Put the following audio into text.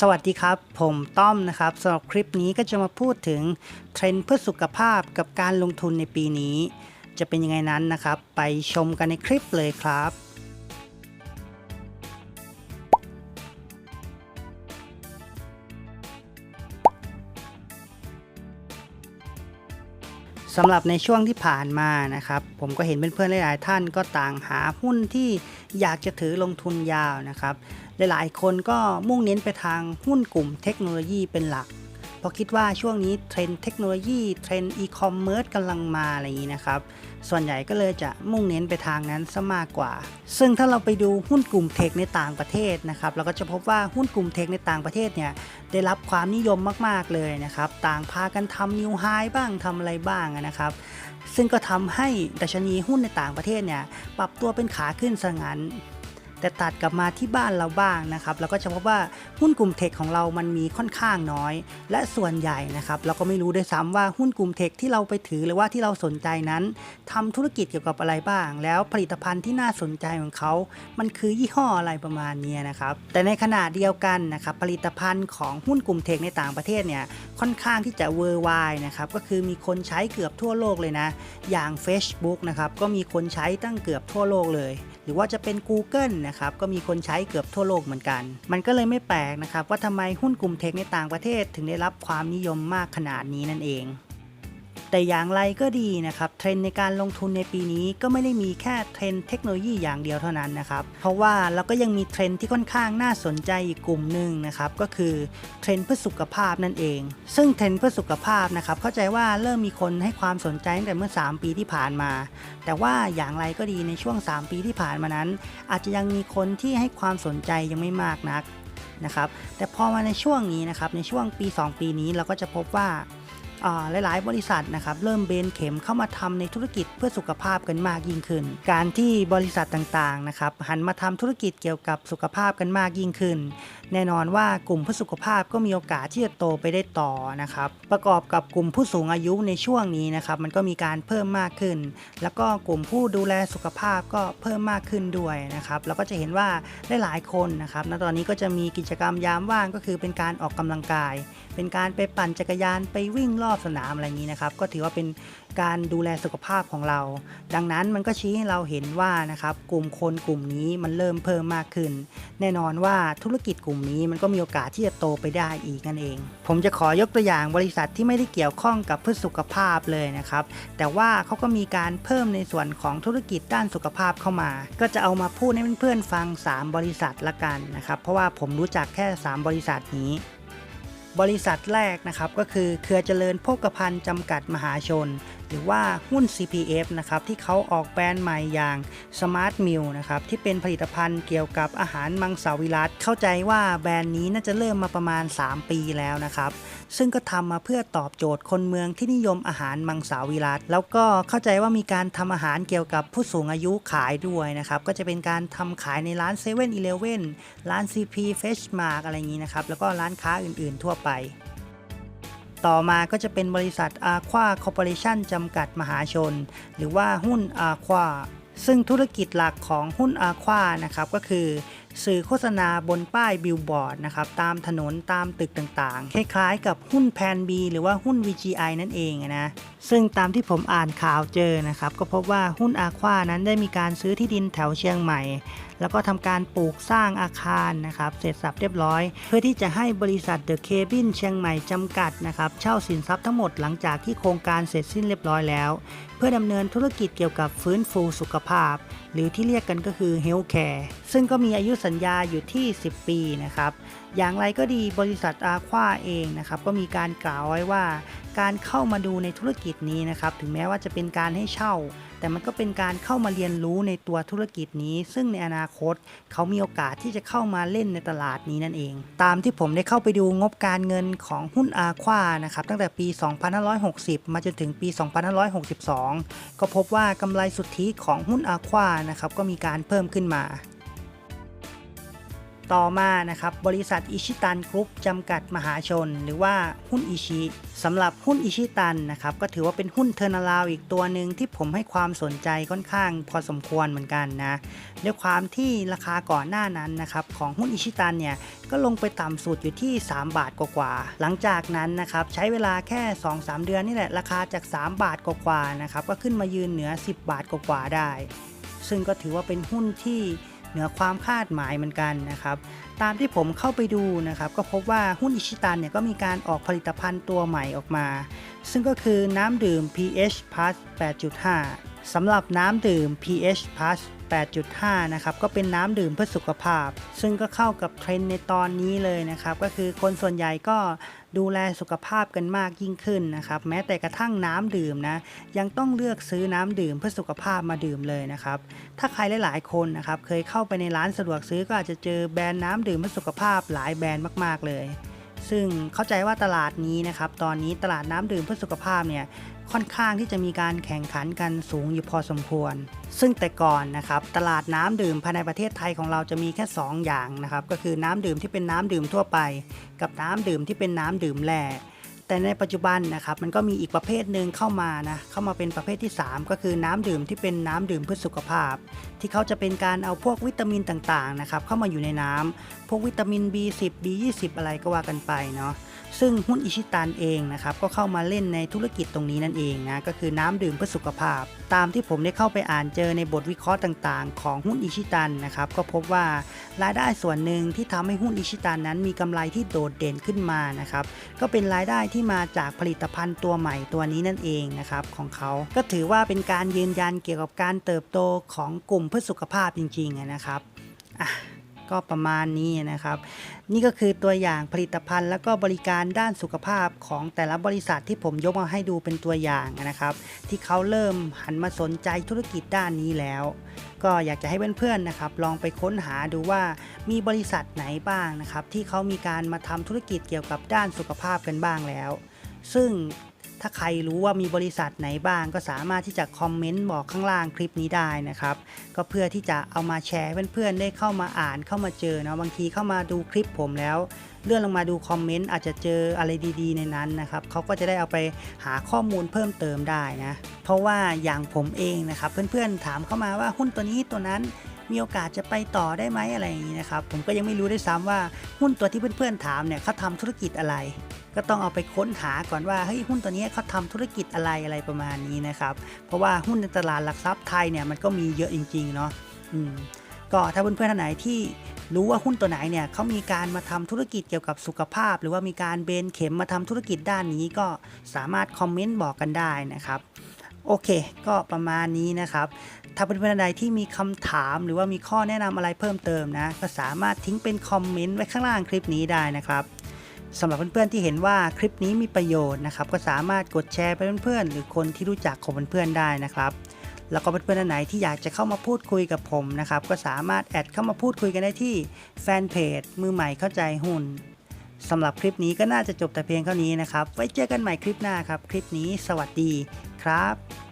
สวัสดีครับ ผมต้อมนะครับสำหรับคลิปนี้ก็จะมาพูดถึงเทรนด์เพื่อสุขภาพกับการลงทุนในปีนี้ จะเป็นยังไงนั้นนะครับ ไปชมกันในคลิปเลยครับสำหรับในช่วงที่ผ่านมานะครับ ผมก็เห็นเพื่อนๆหลายๆท่านก็ต่างหาหุ้นที่อยากจะถือลงทุนยาวนะครับ หลายๆ คนก็มุ่งเน้นไปทางหุ้นกลุ่มเทคโนโลยีเป็นหลัก เพราะคิดว่าช่วงนี้เทรนเทคโนโลยีเทรนอีคอมเมิร์ซกำลังมาอะไรอย่างนี้นะครับ ส่วนใหญ่ก็เลยจะมุ่งเน้นไปทางนั้นซะมากกว่า ซึ่งถ้าเราไปดูหุ้นกลุ่มเทคในต่างประเทศนะครับ เราก็จะพบว่าหุ้นกลุ่มเทคในต่างประเทศเนี่ยได้รับความนิยมมากๆเลยนะครับ ต่างพากันทำนิวไฮบ้างทำอะไรบ้างนะครับซึ่งก็ทำให้ดัชนีหุ้นในต่างประเทศเนี่ยปรับตัวเป็นขาขึ้นซะงั้น แต่ตัดกลับมาที่บ้านเราบ้างนะครับเราก็จะพบว่าหุ้นกลุ่มเทคของเรามันมีค่อนข้างน้อย และส่วนใหญ่นะครับเราก็ไม่รู้ด้วยซ้ำว่าหุ้นกลุ่มเทคที่เราไปถือหรือว่าที่เราสนใจนั้นทำธุรกิจเกี่ยวกับอะไรบ้าง แล้วผลิตภัณฑ์ที่น่าสนใจของเขา มันคือยี่ห้ออะไรประมาณนี้นะครับแต่ในขณะเดียวกันนะครับผลิตภัณฑ์ของหุ้นกลุ่มเทคในต่างประเทศเนี่ยค่อนข้างที่จะเวอร์ไวนะครับก็คือมีคนใช้เกือบทั่วโลกเลยนะ อย่าง Facebook นะครับก็มีคนใช้ตั้งเกือบทั่วโลกเลย หรือว่าจะเป็น Google นะครับก็มีคนใช้เกือบทั่วโลกเหมือนกัน มันก็เลยไม่แปลกนะครับว่าทำไมหุ้นกลุ่มเทคในต่างประเทศถึงได้รับความนิยมมากขนาดนี้นั่นเอง แต่อย่างไรก็ดีนะครับเทรนด์ในการลงทุนในปีนี้ก็ไม่ได้มีแค่เทรนด์เทคโนโลยีอย่างเดียวเท่านั้นนะครับเพราะว่าเราก็ยังมีเทรนด์ที่ค่อนข้างน่าสนใจอีกกลุ่มหนึ่งนะครับก็คือเทรนด์เพื่อสุขภาพนั่นเอง ซึ่งเทรนด์เพื่อสุขภาพนะครับเข้าใจว่าเริ่มมีคนให้ความสนใจตั้งแต่เมื่อ 3 ปีที่ผ่านมา แต่ว่าอย่างไรก็ดีในช่วง 3 ปีที่ผ่านมานั้น อาจจะยังมีคนที่ให้ความสนใจยังไม่มากนักนะครับแต่พอมาในช่วงนี้นะครับในช่วงปี 2 ปีนี้เราก็จะพบว่าอ่า หลายๆ บริษัทนะครับเริ่มเบนเข็มเข้ามาทำในธุรกิจเพื่อสุขภาพกันมากยิ่งขึ้น การที่บริษัทต่างๆนะครับหันมาทำธุรกิจเกี่ยวกับสุขภาพกันมากยิ่งขึ้น แน่นอนว่ากลุ่มเพื่อสุขภาพก็มีโอกาสที่จะโตไปได้ต่อนะครับประกอบกับกลุ่มผู้สูงอายุในช่วงนี้นะครับมันก็มีการเพิ่มมากขึ้น แล้วก็กลุ่มผู้ดูแลสุขภาพก็เพิ่มมากขึ้นด้วยนะครับแล้วก็จะเห็นว่าหลายๆคนนะครับณตอนนี้ก็จะมีกิจกรรมยามว่างก็คือเป็นการออกกำลังกาย เป็นการไปปั่นจักรยานไปวิ่งรอบสนามอะไรอย่างนี้นะครับ ก็ถือว่าเป็นการดูแลสุขภาพของเรา ดังนั้นมันก็ชี้ให้เราเห็นว่านะครับกลุ่มคนกลุ่มนี้มันเริ่มเพิ่มมากขึ้น แน่นอนว่าธุรกิจกลุ่มนี้มันก็มีโอกาสที่จะโตไปได้อีกนั่นเอง ผมจะขอยกตัวอย่างบริษัทที่ไม่ได้เกี่ยวข้องกับเพื่อสุขภาพเลยนะครับ แต่ว่าเขาก็มีการเพิ่มในส่วนของธุรกิจด้านสุขภาพเข้ามา ก็จะเอามาพูดให้เพื่อนๆฟัง 3 บริษัทละกันนะครับเพราะว่าผมรู้จักแค่ 3 บริษัทนี้ บริษัทแรกนะครับก็คือเครือเจริญโภคภัณฑ์จำกัดมหาชน หรือว่าหุ้น CPF นะครับที่เขาออกแบรนด์ใหม่อย่าง Smart Meal นะครับที่เป็นผลิตภัณฑ์เกี่ยวกับอาหารมังสวิรัตเข้าใจว่าแบรนด์นี้น่าจะเริ่มมาประมาณ 3 ปีแล้วนะครับซึ่งก็ทำมาเพื่อตอบโจทย์คนเมืองที่นิยมอาหารมังสวิรัตแล้วก็เข้าใจว่ามีการทำอาหารเกี่ยวกับผู้สูงอายุขายด้วยนะครับก็จะเป็นการทำขายในร้าน7 e เ e ่ e อร้าน CP Fresh Mark อะไรอย่างนี้นะครับแล้วก็ร้านค้าอื่นๆทั่วไป ต่อมาก็จะเป็นบริษัท Aqua Corporation จำกัดมหาชน หรือว่าหุ้นอาควาซึ่งธุรกิจหลักของหุ้นอาควานะครับก็คือ สื่อโฆษณาบนป้ายบิลบอร์ดนะครับตามถนนตามตึกต่างๆ คล้ายๆ กับหุ้นแพน B หรือว่าหุ้น VGI นั่นเองนะซึ่งตามที่ผมอ่านข่าวเจอนะครับก็พบว่าหุ้นอาควานั้นได้มีการซื้อที่ดินแถวเชียงใหม่ แล้วก็ทำการปลูกสร้างอาคารนะครับเสร็จสับเรียบร้อย เพื่อที่จะให้บริษัทเดอะเคบินเชียงใหม่จำกัดนะครับเช่าสินทรัพย์ทั้งหมดหลังจากที่โครงการเสร็จสิ้นเรียบร้อยแล้ว เพื่อดำเนินธุรกิจเกี่ยวกับฟื้นฟูสุขภาพ หรือที่เรียกกันก็คือเฮลท์แคร์ซึ่งก็มีอายุสัญญาอยู่ที่ 10 ปีนะครับ อย่างไรก็ดีบริษัทอาควาเองนะครับ ก็มีการกล่าวไว้ว่า การเข้ามาดูในธุรกิจนี้นะครับ ถึงแม้ว่าจะเป็นการให้เช่า แต่มันก็เป็นการเข้ามาเรียนรู้ในตัวธุรกิจนี้ ซึ่งในอนาคต เขามีโอกาสที่จะเข้ามาเล่นในตลาดนี้นั่นเอง ตามที่ผมได้เข้าไปดูงบการเงินของหุ้นอาควานะครับตั้งแต่ปี 2560 มาจนถึงปี 2562 ก็พบว่ากำไรสุทธิของหุ้นอาควานะครับก็มีการเพิ่มขึ้นมา ต่อมานะครับบริษัทอิชิตันกรุ๊ปจำกัดมหาชน หรือว่าหุ้นอิชิสำหรับหุ้นอิชิตันนะครับก็ถือว่าเป็นหุ้นเทอร์นาลาวอีกตัวหนึ่งที่ผมให้ความสนใจค่อนข้างพอสมควรเหมือนกันนะด้วยความที่ราคาก่อนหน้านั้นนะครับของหุ้นอิชิตันเนี่ยก็ลงไปต่ำสุดอยู่ที่ 3 บาทกว่าๆหลังจากนั้นนะครับใช้เวลาแค่ 2-3 เดือนนี่แหละราคาจาก 3 บาทกว่าๆนะครับก็ขึ้นมายืนเหนือ 10 บาทกว่าๆได้ ซึ่งก็ถือว่าเป็นหุ้นที่ เหนือความคาดหมายเหมือนกันนะครับ ตามที่ผมเข้าไปดูนะครับ ก็พบว่าหุ้นอิชิตันเนี่ยก็มีการออกผลิตภัณฑ์ตัวใหม่ออกมา ซึ่งก็คือน้ำดื่ม pH Plus 8.5สำหรับน้ำดื่ม pH Plus 8.5 นะครับ ก็เป็นน้ำดื่มเพื่อสุขภาพ ซึ่งก็เข้ากับเทรนด์ในตอนนี้เลยนะครับ ก็คือคนส่วนใหญ่ก็ดูแลสุขภาพกันมากยิ่งขึ้นนะครับ แม้แต่กระทั่งน้ำดื่มนะ ยังต้องเลือกซื้อน้ำดื่มเพื่อสุขภาพมาดื่มเลยนะครับ ถ้าใครหลาย ๆ คนนะครับ เคยเข้าไปในร้านสะดวกซื้อก็อาจจะเจอแบรนด์น้ำดื่มเพื่อสุขภาพหลายแบรนด์มาก ๆ เลยซึ่งเข้าใจว่าตลาดนี้นะครับ ตอนนี้ตลาดน้ำดื่มเพื่อสุขภาพเนี่ย ค่อนข้างที่จะมีการแข่งขันกันสูงอยู่พอสมควร ซึ่งแต่ก่อนนะครับตลาดน้ำดื่มภายในประเทศไทยของเราจะมีแค่ 2 อย่างนะครับก็คือน้ำดื่มที่เป็นน้ำดื่มทั่วไป กับน้ำดื่มที่เป็นน้ำดื่มแร่แต่ในปัจจุบันนะครับมันก็มีอีกประเภทหนึ่งเข้ามานะเข้ามาเป็นประเภทที่ 3 ก็คือน้ำดื่มที่เป็นน้ำดื่มเพื่อสุขภาพ ที่เขาจะเป็นการเอาพวกวิตามินต่างๆนะครับเข้ามาอยู่ในน้ำพวกวิตามิน B10 B20 อะไรก็ว่ากันไปเนาะ ซึ่งหุ้นอิชิตันเองนะครับก็เข้ามาเล่นในธุรกิจตรงนี้นั่นเองนะก็คือน้ำดื่มเพื่อสุขภาพ ตามที่ผมได้เข้าไปอ่านเจอในบทวิเคราะห์ต่างๆ ของหุ้นอิชิตันนะครับก็พบว่ารายได้ส่วนหนึ่งที่ทำให้หุ้นอิชิตันนั้นมีกำไรที่โดดเด่นขึ้นมานะครับก็เป็นรายได้ที่มาจากผลิตภัณฑ์ตัวใหม่ตัวนี้นั่นเองนะครับของเขา ก็ถือว่าเป็นการยืนยันเกี่ยวกับการเติบโตของกลุ่มเพื่อสุขภาพจริงๆนะครับอะ ก็ประมาณนี้นะครับ นี่ก็คือตัวอย่างผลิตภัณฑ์ แล้วก็บริการด้านสุขภาพของแต่ละบริษัทที่ผมยกมาให้ดูเป็นตัวอย่างนะครับ ที่เขาเริ่มหันมาสนใจธุรกิจด้านนี้แล้ว ก็อยากจะให้เพื่อนๆนะครับ ลองไปค้นหาดูว่ามีบริษัทไหนบ้างนะครับ ที่เขามีการมาทำธุรกิจเกี่ยวกับด้านสุขภาพกันบ้างแล้ว ซึ่ง ถ้าใครรู้ว่ามีบริษัทไหนบ้างก็สามารถที่จะคอมเมนต์บอกข้างล่างคลิปนี้ได้นะครับ ก็เพื่อที่จะเอามาแชร์เพื่อนๆได้เข้ามาอ่านเข้ามาเจอนะบางทีเข้ามาดูคลิปผมแล้ว เลื่อนลงมาดูคอมเมนต์อาจจะเจออะไรดีๆ ในนั้นนะครับเขาก็จะได้เอาไปหาข้อมูลเพิ่มเติมได้นะเพราะว่าอย่างผมเองนะครับ เพื่อนๆถามเข้ามาว่าหุ้นตัวนี้ตัวนั้น มีโอกาสจะไปต่อได้ไหมอะไรอย่างนี้นะครับ ผมก็ยังไม่รู้ด้วยซ้ำว่าหุ้นตัวที่เพื่อนๆถามเนี่ยเขาทำธุรกิจอะไร ก็ต้องเอาไปค้นหาก่อนว่าเฮ้ยหุ้นตัวนี้เขาทำธุรกิจอะไรอะไรประมาณนี้นะครับ เพราะว่าหุ้นในตลาดหลักทรัพย์ไทยเนี่ยมันก็มีเยอะจริงๆเนาะอืมก็ถ้าเพื่อนๆท่านไหนที่รู้ว่าหุ้นตัวไหนเนี่ยเขามีการมาทำธุรกิจเกี่ยวกับสุขภาพ หรือว่ามีการเบนเข็มมาทำธุรกิจด้านนี้ก็สามารถคอมเมนต์บอกกันได้นะครับ โอเค ก็ประมาณนี้นะครับ ถ้าเพื่อนๆใดที่มีคำถามหรือว่ามีข้อแนะนำอะไรเพิ่มเติมนะ ก็สามารถทิ้งเป็นคอมเมนต์ไว้ข้างล่างคลิปนี้ได้นะครับสำหรับเพื่อนๆที่เห็นว่าคลิปนี้มีประโยชน์นะครับก็สามารถกดแชร์ไปเพื่อนๆหรือคนที่รู้จักของเพื่อนๆได้นะครับ แล้วก็เพื่อนๆท่านไหนที่อยากจะเข้ามาพูดคุยกับผมนะครับก็สามารถแอดเข้ามาพูดคุยกันได้ที่แฟนเพจมือใหม่เข้าใจหุ้นสำหรับคลิปนี้ก็น่าจะจบแต่เพียงเท่านี้นะครับ ไว้เจอกันใหม่คลิปหน้าครับ คลิปนี้สวัสดีครับ